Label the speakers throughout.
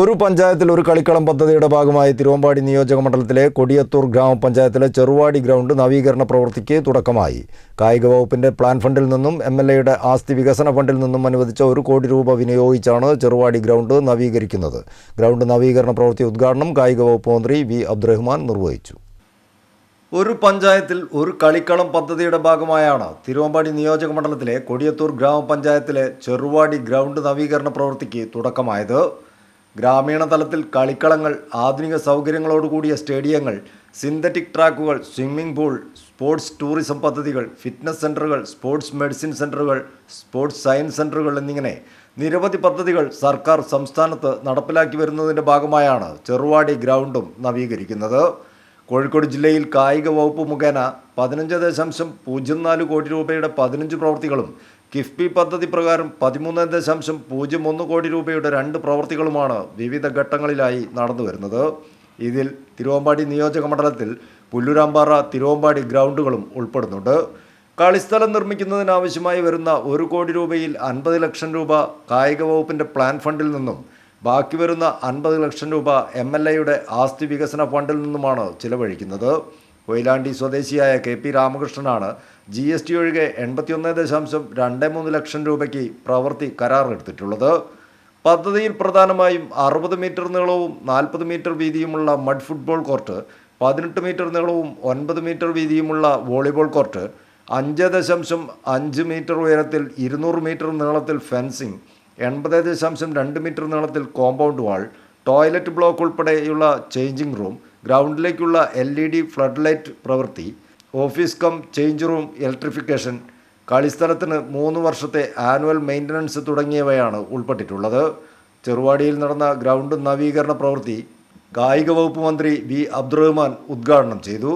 Speaker 1: ഒരു പഞ്ചായത്തിൽ ഒരു കളിക്കളം പദ്ധതിയുടെ ഭാഗമായി തിരുവമ്പാടി നിയോജക മണ്ഡലത്തിലെ കൊടിയത്തൂർ ഗ്രാമപഞ്ചായത്തിലെ ചെറുവാടി ഗ്രൗണ്ട് നവീകരണ പ്രവൃത്തിക്ക് തുടക്കമായി. കായിക വകുപ്പിന്റെ പ്ലാൻ ഫണ്ടിൽ നിന്നും എം എൽ എയുടെ ആസ്തി വികസന ഫണ്ടിൽ നിന്നും അനുവദിച്ച ഒരു കോടി രൂപ വിനിയോഗിച്ചാണ് ചെറുവാടി ഗ്രൗണ്ട് നവീകരിക്കുന്നത്. ഗ്രൗണ്ട് നവീകരണ പ്രവൃത്തി ഉദ്ഘാടനം കായിക വകുപ്പ് മന്ത്രി വി അബ്ദുറഹ്മാൻ നിർവഹിച്ചു. ഒരു പഞ്ചായത്തിൽ ഒരു കളിക്കളം പദ്ധതിയുടെ ഭാഗമായാണ് തിരുവമ്പാടി നിയോജക മണ്ഡലത്തിലെ കൊടിയത്തൂർ ഗ്രാമപഞ്ചായത്തിലെ ചെറുവാടി ഗ്രൗണ്ട് നവീകരണ പ്രവൃത്തിക്ക് തുടക്കമായത്. ഗ്രാമീണ തലത്തിൽ കളിക്കളങ്ങൾ ആധുനിക സൗകര്യങ്ങളോടുകൂടിയ സ്റ്റേഡിയങ്ങൾ സിന്തറ്റിക് ട്രാക്കുകൾ സ്വിമ്മിംഗ് പൂൾ സ്പോർട്സ് ടൂറിസം പദ്ധതികൾ ഫിറ്റ്നസ് സെന്ററുകൾ സ്പോർട്സ് മെഡിസിൻ സെന്ററുകൾ സ്പോർട്സ് സയൻസ് സെന്ററുകൾ എന്നിങ്ങനെ നിരവധി പദ്ധതികൾ സർക്കാർ സംസ്ഥാനത്ത് നടപ്പിലാക്കി വരുന്നതിന്റെ ഭാഗമായാണ് ചെറുവാടി ഗ്രൗണ്ടും നവീകരിക്കുന്നത്. കോഴിക്കോട് ജില്ലയിൽ കായിക വകുപ്പ് മുഖേന പതിനഞ്ച് ദശാംശം പൂജ്യം നാല് കോടി രൂപയുടെ പതിനഞ്ച് പ്രവൃത്തികളും കിഫ്ബി പദ്ധതി പ്രകാരം പതിമൂന്ന് ദശാംശം പൂജ്യം ഒന്ന് കോടി രൂപയുടെ രണ്ട് പ്രവൃത്തികളുമാണ് വിവിധ ഘട്ടങ്ങളിലായി നടന്നു വരുന്നത്. ഇതിൽ തിരുവമ്പാടി നിയോജക മണ്ഡലത്തിൽ പുല്ലുരാമ്പാറ തിരുവമ്പാടി ഗ്രൗണ്ടുകളും ഉൾപ്പെടുന്നുണ്ട്. കളിസ്ഥലം നിർമ്മിക്കുന്നതിനാവശ്യമായി വരുന്ന ഒരു കോടി രൂപയിൽ അൻപത് ലക്ഷം രൂപ കായിക വകുപ്പിന്റെ പ്ലാൻ ഫണ്ടിൽ നിന്നും ബാക്കി വരുന്ന അൻപത് ലക്ഷം രൂപ എം എൽ എയുടെ ആസ്തി വികസന ഫണ്ടിൽ നിന്നുമാണ് ചിലവഴിക്കുന്നത്. കൊയിലാണ്ടി സ്വദേശിയായ കെ പി രാമകൃഷ്ണനാണ് ജി എസ് ടി ഒഴികെ എൺപത്തിയൊന്ന് ദശാംശം രണ്ട് മൂന്ന് ലക്ഷം രൂപയ്ക്ക് പ്രവൃത്തി കരാറെടുത്തിട്ടുള്ളത്. പദ്ധതിയിൽ പ്രധാനമായും അറുപത് മീറ്റർ നീളവും നാൽപ്പത് മീറ്റർ വീതിയുമുള്ള മഡ് ഫുട്ബോൾ കോർട്ട് പതിനെട്ട് മീറ്റർ നീളവും ഒൻപത് മീറ്റർ വീതിയുമുള്ള വോളിബോൾ കോർട്ട് അഞ്ച് ദശാംശം അഞ്ച് മീറ്റർ ഉയരത്തിൽ ഇരുന്നൂറ് മീറ്റർ നീളത്തിൽ ഫെൻസിംഗ് എൺപത് ദശാംശം രണ്ട് മീറ്റർ നീളത്തിൽ കോമ്പൗണ്ട് വാൾ ടോയ്ലറ്റ് ബ്ലോക്ക് ഉൾപ്പെടെയുള്ള changing room ഗ്രൗണ്ടിലേക്കുള്ള L E D flood light പ്രവൃത്തി office cum change room electrification കളിസ്ഥലത്തിന് മൂന്ന് വർഷത്തെ ആനുവൽ മെയിന്റനൻസ് തുടങ്ങിയവയാണ് ഉൾപ്പെട്ടിട്ടുള്ളത്. ചെറുവാടിയിൽ നടന്ന ഗ്രൗണ്ട് നവീകരണ പ്രവൃത്തി കായിക വകുപ്പ് മന്ത്രി വി അബ്ദുറഹ്മാൻ ഉദ്ഘാടനം ചെയ്തു.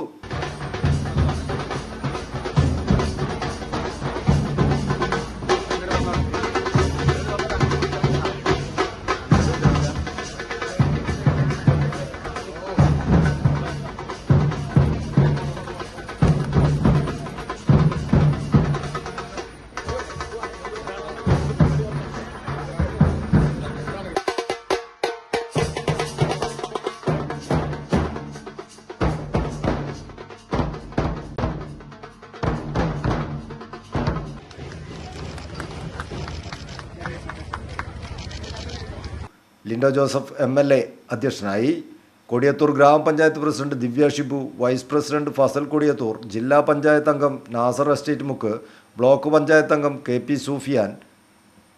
Speaker 1: Lindo Joseph M L A അധ്യക്ഷനായി കൊടിയത്തൂർ ഗ്രാമപഞ്ചായത്ത് president Divya Shibu vice president Fasal Kodiyathur ജില്ലാ പഞ്ചായത്ത് അംഗം നാസർ എസ്റ്റേറ്റ് മുക്ക് ബ്ലോക്ക് പഞ്ചായത്ത് അംഗം കെ പി സൂഫിയാൻ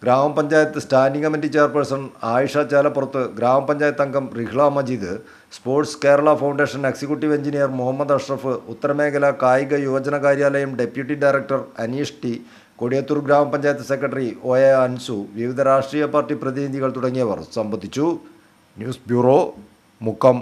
Speaker 1: ഗ്രാമപഞ്ചായത്ത് standing committee chairperson Ayisha Chalappurath ഗ്രാമപഞ്ചായത്ത് അംഗം Rihla Majeed sports Kerala foundation executive engineer Muhammad Ashraf ഉത്തരമേഖല കായിക യുവജന കാര്യാലയം deputy director Aneesh T Kodiyathur ഗ്രാമപഞ്ചായത്ത് സെക്രട്ടറി ഒ എ അൻസു വിവിധ രാഷ്ട്രീയ പാർട്ടി പ്രതിനിധികൾ തുടങ്ങിയവർ സംബന്ധിച്ചു. News bureau Mukkam.